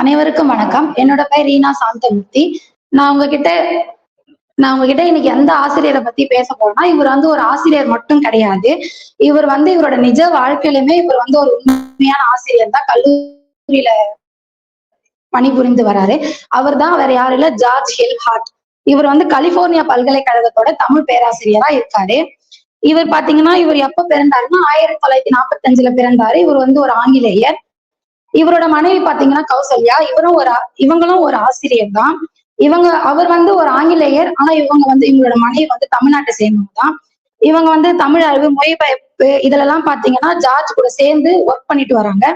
அனைவருக்கும் வணக்கம். என்னோட பேர் ரீனா சாந்தமூர்த்தி. நான் உங்ககிட்ட நான் உங்ககிட்ட இன்னைக்கு எந்த ஆசிரியரை பத்தி பேச போறேன்னா இவர் வந்து ஒரு ஆசிரியர் மட்டும் கிடையாது. இவர் வந்து இவரோட நிஜ வாழ்க்கையிலுமே இவர் வந்து ஒரு உண்மையான ஆசிரியர் தான். கல்லூரியில பணிபுரிந்து வராரு. அவர் தான் வேற யாரும் இல்ல ஜார்ஜ் ஹில் ஹார்ட். இவர் வந்து கலிபோர்னியா பல்கலைக்கழகத்தோட தமிழ் பேராசிரியரா இருக்காரு. இவர் பாத்தீங்கன்னா இவர் எப்ப பிறந்தாருன்னா ஆயிரத்தி தொள்ளாயிரத்தி நாற்பத்தி அஞ்சுல பிறந்தாரு. இவர் வந்து ஒரு ஆங்கிலேயர். இவரோட மனைவி பாத்தீங்கன்னா கௌசல்யா. இவரும் ஒரு இவங்களும் ஒரு ஆசிரியர் தான். இவங்க அவர் வந்து ஒரு ஆங்கிலேயர். ஆனா இவங்க வந்து இவங்களோட மனைவி வந்து தமிழ்நாட்டை சேர்ந்தவங்க தான். இவங்க வந்து தமிழ் அறிவு மொழிபெயர்ப்பு இதுல எல்லாம் பாத்தீங்கன்னா ஜார்ஜ் கூட சேர்ந்து ஒர்க் பண்ணிட்டு வராங்க.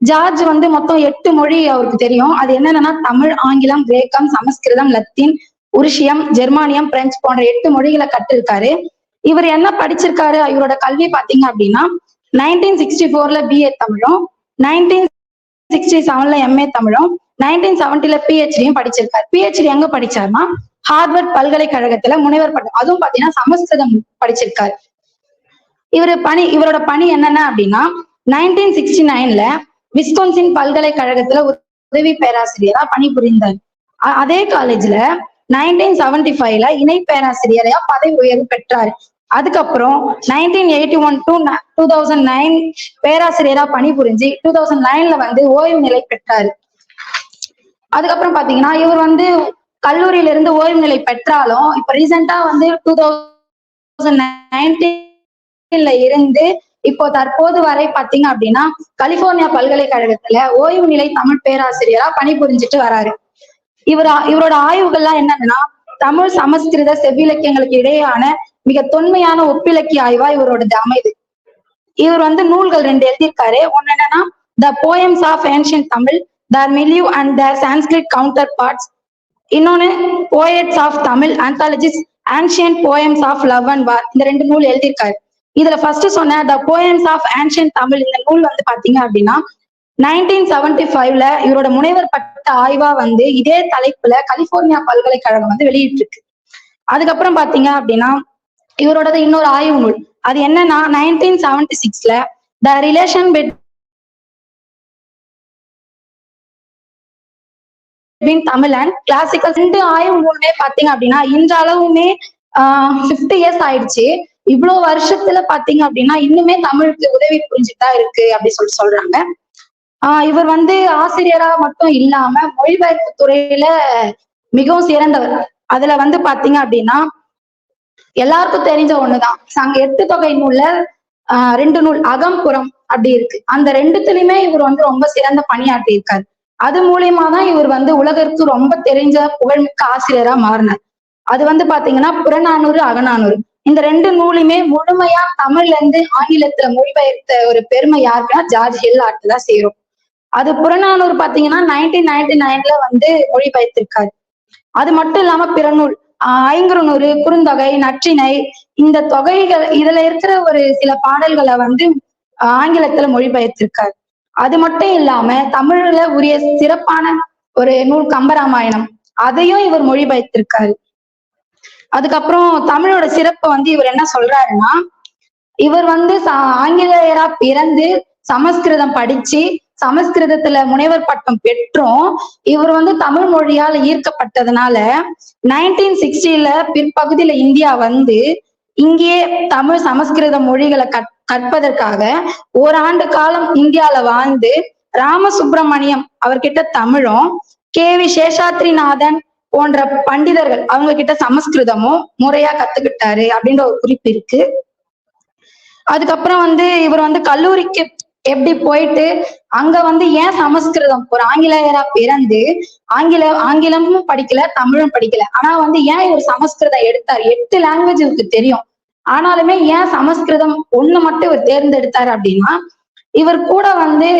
ஜார்ஜ் வந்து மொத்தம் எட்டு மொழி அவருக்கு தெரியும். அது என்னன்னா தமிழ் ஆங்கிலம் கிரேக்கம் சமஸ்கிருதம் லத்தீன் உருஷியம் ஜெர்மானியம் பிரெஞ்சு போன்ற எட்டு மொழிகளை கற்றிருக்காரு. இவர் என்ன படிச்சிருக்காரு? இவரோட கல்வி பாத்தீங்க அப்படின்னா நைன்டீன் சிக்ஸ்டி ஃபோர்ல பிஏ தமிழும் நைன்டீன் சிக்ஸ்டி செவன்ல எம்ஏ தமிழும் நைன்டீன் செவன்டில பிஹெச்டியும் படிச்சிருக்காரு. பிஹெச்டி எங்க படிச்சாருன்னா ஹார்வர்ட் பல்கலைக்கழகத்துல முனைவர் பட்டம். அதுவும் பாத்தீங்கன்னா சமஸ்கிருதம் படிச்சிருக்காரு. இவர் பணி இவரோட பணி என்னென்ன அப்படின்னா நைன்டீன் சிக்ஸ்டி நைன்ல விஸ்கோன்சின் பல்கலைக்கழகத்துல உதவி பேராசிரியரா பணிபுரிந்தார். அதே காலேஜ்ல நைன்டீன் செவன்டி ஃபைவ்ல இணை பேராசிரியரையா பதவி உயர்வு பெற்றார். அதுக்கப்புறம் nineteen eighty one to two thousand nine பேராசிரியரா பணிபுரிஞ்சு டூ தௌசண்ட் நைன்ல வந்து ஓய்வு நிலை பெற்றாரு. அதுக்கப்புறம் பாத்தீங்கன்னா இவர் வந்து கல்லூரியில இருந்து ஓய்வு நிலை பெற்றாலும் இப்ப ரீசெண்டா வந்து டூ தௌசண்ட் நைன்டீன்ல இருந்து இப்போ தற்போது வரை பாத்தீங்க அப்படின்னா கலிபோர்னியா பல்கலைக்கழகத்துல ஓய்வு நிலை தமிழ் பேராசிரியரா பணிபுரிஞ்சிட்டு வராரு. இவர் இவரோட ஆய்வுகள்லாம் என்னன்னா தமிழ் சமஸ்கிருத செவ்விலக்கியங்களுக்கு இடையேயான மிக தொன்மையான ஒப்பிலக்கிய ஆய்வா இவரோடது அமைது. இவர் வந்து நூல்கள் ரெண்டு எழுதியிருக்காரு. ஒன்னு என்னன்னா the poems of ancient Tamil their milieu and their Sanskrit counterparts இன்னொன்னு poets of Tamil anthologies ancient poems of love and war இந்த ரெண்டு நூல் எழுதியிருக்காரு. இதுல ஃபர்ஸ்ட் சொன்ன the poems of ancient Tamil இந்த நூல் வந்து பாத்தீங்க அப்படின்னா நைன்டீன் செவன்டி ஃபைவ்ல இவரோட முனைவர் பட்ட ஆய்வா வந்து இதே தலைப்புல கலிபோர்னியா பல்கலைக்கழகம் வந்து வெளியிட்டிருக்கு. அதுக்கப்புறம் பாத்தீங்க அப்படின்னா இவரோடது இன்னொரு ஆய்வு நூல். அது என்னன்னா நைன்டீன் செவன்டி சிக்ஸ்ல the relation between Tamil and classical ரெண்டு ஆய்வு நூலுமே பாத்தீங்க அப்படின்னா இன்றளவுமே ஃபிஃப்டி இயர்ஸ் ஆயிடுச்சு. இவ்வளவு வருஷத்துல பாத்தீங்க அப்படின்னா இன்னுமே தமிழுக்கு உதவி புரிஞ்சுட்டு தான் இருக்கு அப்படி சொல்லி சொல்றாங்க. ஆஹ் இவர் வந்து ஆசிரியரா மட்டும் இல்லாம மொழிபெயர்ப்பு துறையில மிகவும் சிறந்தவர். அதுல வந்து பாத்தீங்க அப்படின்னா எல்லாருக்கும் தெரிஞ்ச ஒண்ணுதான். சங்க எட்டு தொகை நூல்ல ஆஹ் ரெண்டு நூல் அகம்புறம் அப்படி இருக்கு. அந்த ரெண்டுத்துலயுமே இவர் வந்து ரொம்ப சிறந்த பணியாற்றி இருக்காரு. அது மூலியமா தான் இவர் வந்து உலகிற்கு ரொம்ப தெரிஞ்ச புகழ்மிக்க ஆசிரியரா மாறினார். அது வந்து பாத்தீங்கன்னா புறநானூறு அகநானூறு. இந்த ரெண்டு நூலுமே முழுமையா தமிழ்ல இருந்து ஆங்கிலத்துல மொழிபெயர்த்த ஒரு பெருமை யாருக்குன்னா ஜார்ஜ் ஹில் ஆர்ட் தான் சேரும். அது புறநானூறு பாத்தீங்கன்னா நைன்டீன் நைன்டி நைன்ல வந்து மொழிபெயர்த்திருக்காரு. அது மட்டும் இல்லாம பிறநூல். ஐங்குறுநூறு குறுந்தொகை நற்றினை இந்த தொகைகள் இதுல இருக்கிற ஒரு சில பாடல்களை வந்து ஆங்கிலத்துல மொழிபெயர்த்திருக்காரு. அது மட்டும் இல்லாம தமிழ்ல உரிய சிறப்பான ஒரு நூல் கம்பராமாயணம் அதையும் இவர் மொழிபெயர்த்திருக்காரு. அதுக்கப்புறம் தமிழோட சிறப்பை வந்து இவர் என்ன சொல்றாருன்னா இவர் வந்து ஆங்கிலேயரா பிறந்து சமஸ்கிருதம் படிச்சு சமஸ்கிருதத்துல முனைவர் பட்டம் பெற்றும். இவர் வந்து தமிழ் மொழியால் ஈர்க்கப்பட்டதுனால நைன்டீன் சிக்ஸ்டில பிற்பகுதியில இந்தியா வந்து இங்கேயே தமிழ் சமஸ்கிருத மொழிகளை கற் கற்பதற்காக ஓராண்டு காலம் இந்தியால வாழ்ந்து ராமசுப்பிரமணியம் அவர்கிட்ட தமிழும். கே வி சேஷாத்ரிநாதன் போன்ற பண்டிதர்கள் அவங்க கிட்ட சமஸ்கிருதமும் முறையா கத்துக்கிட்டாரு அப்படின்ற ஒரு குறிப்பு இருக்கு. அதுக்கப்புறம் வந்து இவர் வந்து கல்லூரிக்கு எப்படி போயிட்டு அங்க வந்து ஏன் சமஸ்கிருதம்? ஒரு ஆங்கிலேயரா பிறந்து ஆங்கில ஆங்கிலமும் படிக்கல தமிழும் படிக்கல. ஆனா வந்து ஏன் இவர் சமஸ்கிருதம் எடுத்தார்? எட்டு லாங்குவேஜ் இவருக்கு தெரியும். ஆனாலுமே ஏன் சமஸ்கிருதம் ஒண்ணு மட்டும் இவர் தேர்ந்தெடுத்தார் அப்படின்னா இவர் கூட வந்து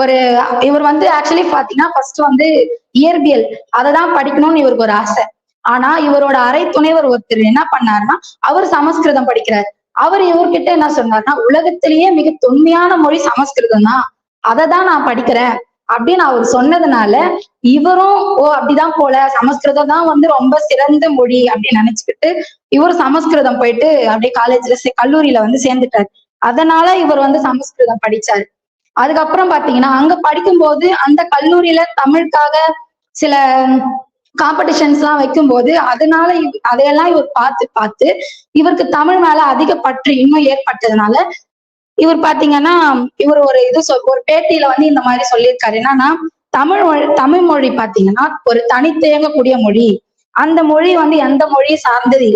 ஒரு இவர் வந்து ஆக்சுவலி பாத்தீங்கன்னா ஃபர்ஸ்ட் வந்து இயற்பியல். அதை தான் படிக்கணும்னு இவருக்கு ஒரு ஆசை. ஆனா இவரோட அரை துணைவர் ஒருத்தர் என்ன பண்ணாருன்னா அவர் சமஸ்கிருதம் படிக்கிறார். அவர் இவர்கிட்ட என்ன சொன்னார்னா உலகத்திலேயே மிக தொன்மையான மொழி சமஸ்கிருதம் தான் அதை தான் நான் படிக்கிறேன் அப்படின்னு அவர் சொன்னதுனால இவரும் ஓ அப்படிதான் போல சமஸ்கிருதம் தான் வந்து ரொம்ப சிறந்த மொழி அப்படின்னு நினைச்சுக்கிட்டு இவர் சமஸ்கிருதம் போயிட்டு அப்படியே காலேஜ்ல கல்லூரியில வந்து சேர்ந்துட்டாரு. அதனால இவர் வந்து சமஸ்கிருதம் படிச்சாரு. அதுக்கப்புறம் பாத்தீங்கன்னா அங்க படிக்கும்போது அந்த கல்லூரியில தமிழுக்காக சில காம்படிஷன்ஸ் எல்லாம் வைக்கும்போது அதனால இவ்- அதையெல்லாம் இவர் பார்த்து பார்த்து இவருக்கு தமிழ் மேல அதிக பற்று இன்னும் ஏற்பட்டதுனால இவர் பாத்தீங்கன்னா இவர் ஒரு இது சொல் ஒரு பேட்டியில வந்து இந்த மாதிரி சொல்லியிருக்காரு. என்னன்னா தமிழ் மொழி தமிழ் மொழி பாத்தீங்கன்னா ஒரு தனித்தேங்கக்கூடிய மொழி. அந்த மொழி வந்து எந்த மொழியை சார்ந்தது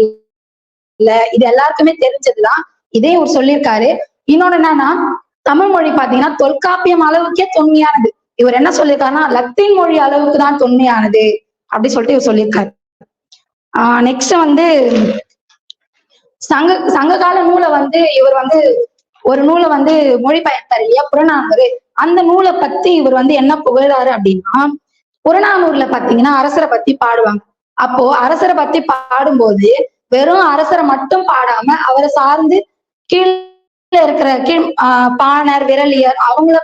இல்ல. இது எல்லாருக்குமே தெரிஞ்சதுதான். இதே இவர் சொல்லியிருக்காரு. இன்னொன்னு என்னன்னா தமிழ் மொழி பாத்தீங்கன்னா தொல்காப்பியம் அளவுக்கே தொன்மையானது. இவர் என்ன சொல்லியிருக்காருன்னா லத்தீன் மொழி அளவுக்கு தான் தொன்மையானது. அப்படி சொல்லிட்டு இவர் சொல்லியிருக்காரு. ஆஹ் நெக்ஸ்ட் வந்து சங்க சங்ககால நூலை வந்து இவர் வந்து ஒரு நூலை வந்து மொழிபெயர்த்தார். இல்லையா புறநானூறு. அந்த நூலை பத்தி இவர் வந்து என்ன புகழாரு அப்படின்னா புறநானூர்ல பாத்தீங்கன்னா அரசரை பத்தி பாடுவாங்க. அப்போ அரசரை பத்தி பாடும்போது வெறும் அரசரை மட்டும் பாடாம அவரை சார்ந்து கீழே இருக்கிற கீழ் ஆஹ் பாணர் விரலியர் அவங்கள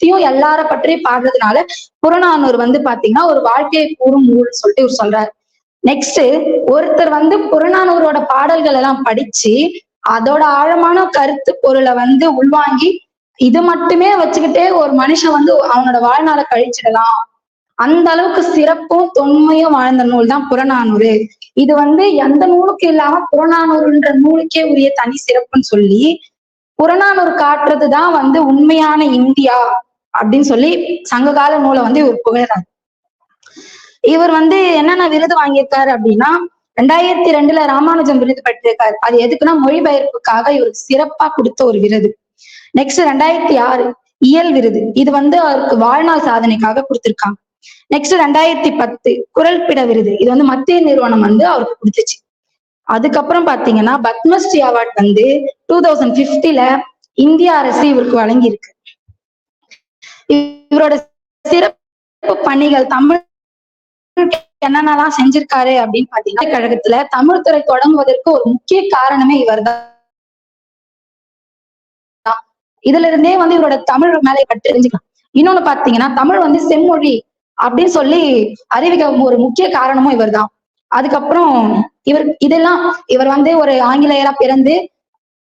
பத்தியும் எல்லார பற்றியும் பாடுறதுனால புறநானூறு வந்து பாத்தீங்கன்னா ஒரு வாழ்க்கையை கூறும் நூல் சொல்லிட்டு இவர் சொல்றாரு. நெக்ஸ்ட் ஒருத்தர் வந்து புறநானூரோட பாடல்கள் எல்லாம் படிச்சு அதோட ஆழமான கருத்து பொருளை வந்து உள்வாங்கி இது மட்டுமே வச்சுக்கிட்டே ஒரு மனுஷன் வந்து அவனோட வாழ்நாளை கழிச்சிடலாம். அந்த அளவுக்கு சிறப்பும் தொன்மையும் வாழ்ந்த நூல் தான் புறநானூறு. இது வந்து எந்த நூலுக்கு இல்லாம புறநானூறுன்ற நூலுக்கே உரிய தனி சிறப்புன்னு சொல்லி புறநானூறு காட்டுறதுதான் வந்து உண்மையான இந்தியா. அப்படின்னு சொல்லி சங்ககால நூலை வந்து இவர் புகழறாரு. இவர் வந்து என்னென்ன விருது வாங்கியிருக்காரு அப்படின்னா ரெண்டாயிரத்தி ரெண்டுல ராமானுஜம் விருது பெற்றிருக்காரு. அது எதுக்குன்னா மொழிபெயர்ப்புக்காக இவருக்கு சிறப்பா கொடுத்த ஒரு விருது. நெக்ஸ்ட் ரெண்டாயிரத்தி ஆறு இயல் விருது. இது வந்து அவருக்கு வாழ்நாள் சாதனைக்காக கொடுத்திருக்காங்க. நெக்ஸ்ட் ரெண்டாயிரத்தி பத்து குரல் பிட விருது. இது வந்து மத்திய நிறுவனம் வந்து அவருக்கு கொடுத்துச்சு. அதுக்கப்புறம் பாத்தீங்கன்னா பத்மஸ்ரீ அவார்ட் வந்து டூ தௌசண்ட் பிப்டில இந்திய அரசு இவருக்கு வழங்கியிருக்கு. இவரோட சிறப்பு பணிகள் தமிழ் என்னென்னலாம் செஞ்சிருக்காரு அப்படின்னு பாத்தீங்கன்னா கழகத்துல தமிழ் துறை தொடங்குவதற்கு ஒரு முக்கிய காரணமே இவர் தான் இதுல இருந்தே வந்து இவரோட தமிழ் மேலே பற்றி தெரிஞ்சுக்கலாம். இன்னொன்னு பாத்தீங்கன்னா தமிழ் வந்து செம்மொழி அப்படின்னு சொல்லி அறிவிக்க ஒரு முக்கிய காரணமும் இவர்தான். அதுக்கப்புறம் இவர் இதெல்லாம் இவர் வந்து ஒரு ஆங்கிலேயரா பிறந்து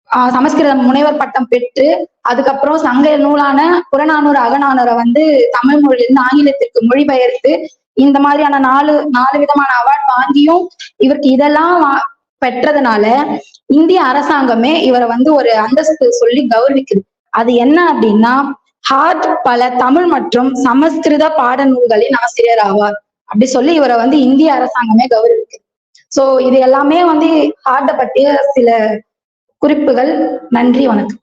ஆஹ் சமஸ்கிருத முனைவர் பட்டம் பெற்று அதுக்கப்புறம் சங்க நூலான புறநானூறு அகநானூரை வந்து தமிழ் மொழியிலிருந்து ஆங்கிலத்திற்கு மொழிபெயர்த்து இந்த மாதிரியான நாலு நாலு விதமான அவார்ட் வாங்கியும் இவருக்கு இதெல்லாம் பெற்றதுனால இந்திய அரசாங்கமே இவரை வந்து ஒரு அந்தஸ்து சொல்லி கௌரவிக்குது. அது என்ன அப்படின்னா ஹார்ட் பல தமிழ் மற்றும் சமஸ்கிருத பாட நூல்களின் ஆசிரியர் ஆவார். அப்படி சொல்லி இவரை வந்து இந்திய அரசாங்கமே கௌரவிக்குது. சோ இது எல்லாமே வந்து ஹார்ட்டை பற்றிய சில குறிப்புகள். நன்றி வணக்கம்.